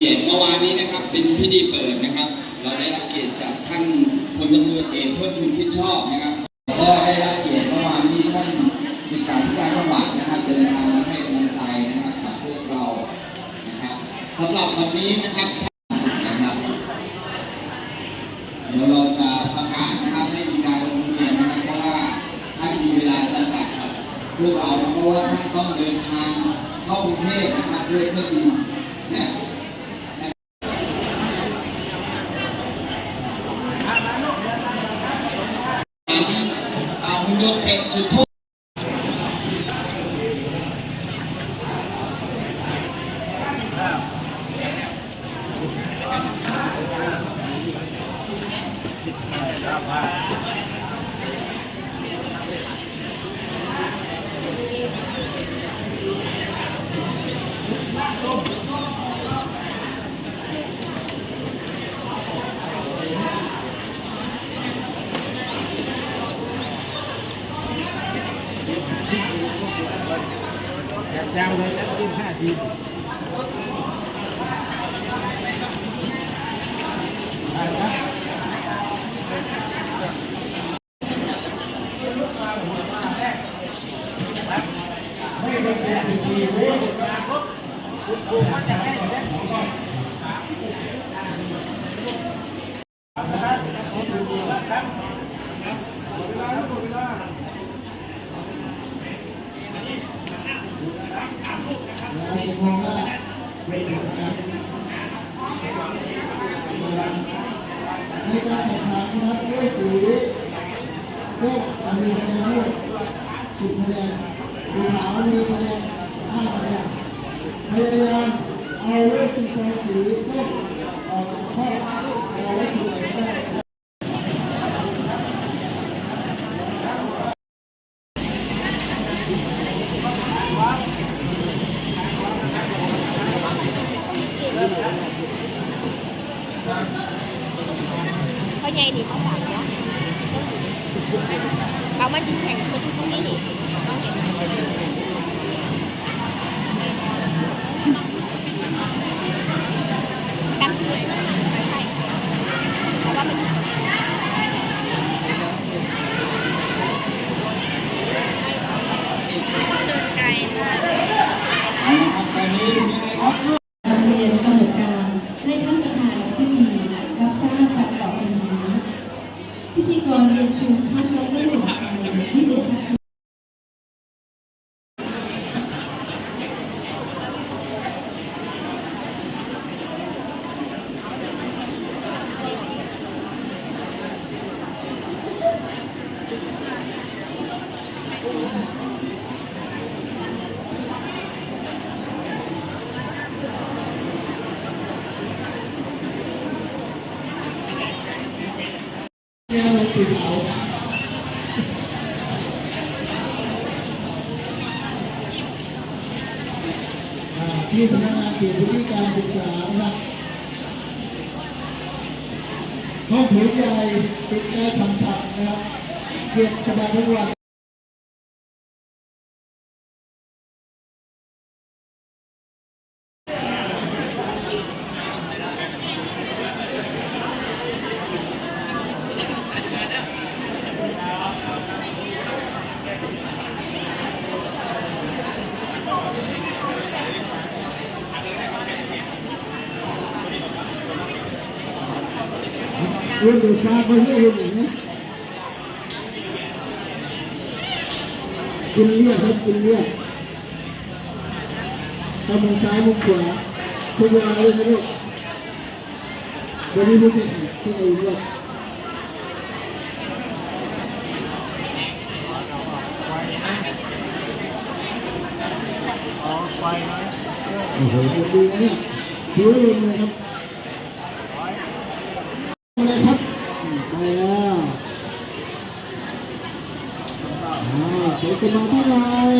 เมื่อวานนี้นะครับเป็นพิธีเปิดนะครับ เราได้รับเกียรติจากท่านพลตำรวจเอกเพิ่มพูนชิดชอบนะครับแล้วก็ได้รับเกียรติเมื่อวานนี้ท่านศึกษาธิการจังหวัดนะครับเดินทางมาให้กำลังใจนะครับกับพวกเรานะครับสำหรับวันนี้นะครับนะครับเดี๋ยวเราจะประกาศนะครับให้มีการลงทะเบียนนะครับเพราะว่าท่านมีเวลาจำกัดครับพวกเราเพราะว่าท่านต้องเดินทางเข้ากรุงเทพนะครับด้วยเครื่องบินนะ เอาหุ่นยเอกจุดโทษ ยาวเลยแล้วกินห้าทีได้ครับ ไม่เป็นแค่ทีเว้ยคุณครูมันจะให้เซ็ตของก่อน ในการแข่งขันนะครับด้วยสีโลกมีคะแนนด้วยสิบคะแนนสีขาวมีคะแนนห้าคะแนนพยายามเอาเลขสีฟ้าสีส้มออกจากข้อเราไว้ที่ไหนก็ได้ เพราะใหญ่นี่เขาสั่งเนาะเพิธีกรเรียนเชิญท่านดรสมชายวิเศษทักษิณ แก้วสีขาว อ่าที่พนักงานเขตพื้นที่การศึกษานะครับห้องผืนใหญ่ปิดแอร์ฉ่ำๆนะครับเขียรติสบายทุกวัน เรื่องดูชาไปเรื่อยๆนะกินเลือดครับกินเลือดทำมือซ้ายมือขวาทุกเวลาเลยนะลูกวันนี้ลูกที่ที่ไอ้เลือดโอ้โหดีนะเนี่ยถือว่าลงเลยครับ อะไรครับไปแล้วอ่าเสร็จสมาธิหน่อย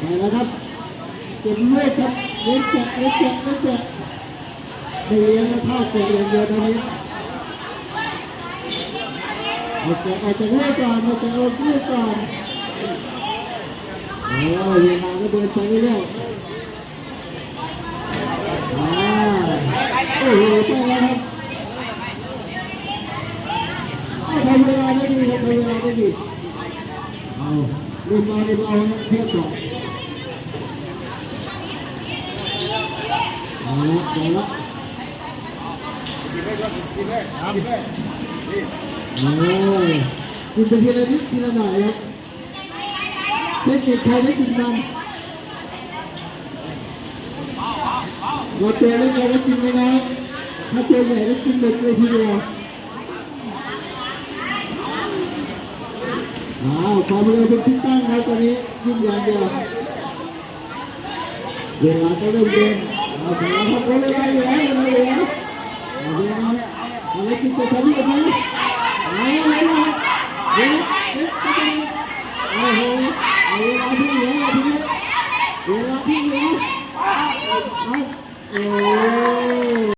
ไปแล้วครับเก็บเลือดครับเลี้ยงแกเลี้ยงแกเลี้ยงแกเลี้ยงแล้วข้าวแกะอย่างเดียวตอนนี้เอาแกเอาจากเลือดก่อนเอาจกเอาเลือดก่อนโอ้ยเวลาก็เดินไปเรื่อยๆอ่า โหใช่แล้วครับ เวลาได้ดีครับเวลาได้ดีเอาเริ่มมาเริ่มเอาเทียบก่อนเอาละเอาละโอ้ยคุณเป็นทีละนิดทีละหน่อยครับเทคนิคใครได้กินมันเราเจอเล่นกันแล้วกินไหมนะถ้าเจอใหญ่แล้วกินหมดเลยทีเดียว อ้าวความเร็วเป็นที่ตั้งครับตอนนี้ยิ่งอย่างเดียวเวลาก็เริ่มเดินเอาไปแล้วครับเวลาอยู่แล้วเวลาอยู่แล้วเอาเวลาเอาไปกินตัวทำได้ไหมเอาเวลาเลาเอ๊ะก็จะโอ้โหเอาเวลาที่เหลือทีนี้เวลาที่เหลือเอาโอ้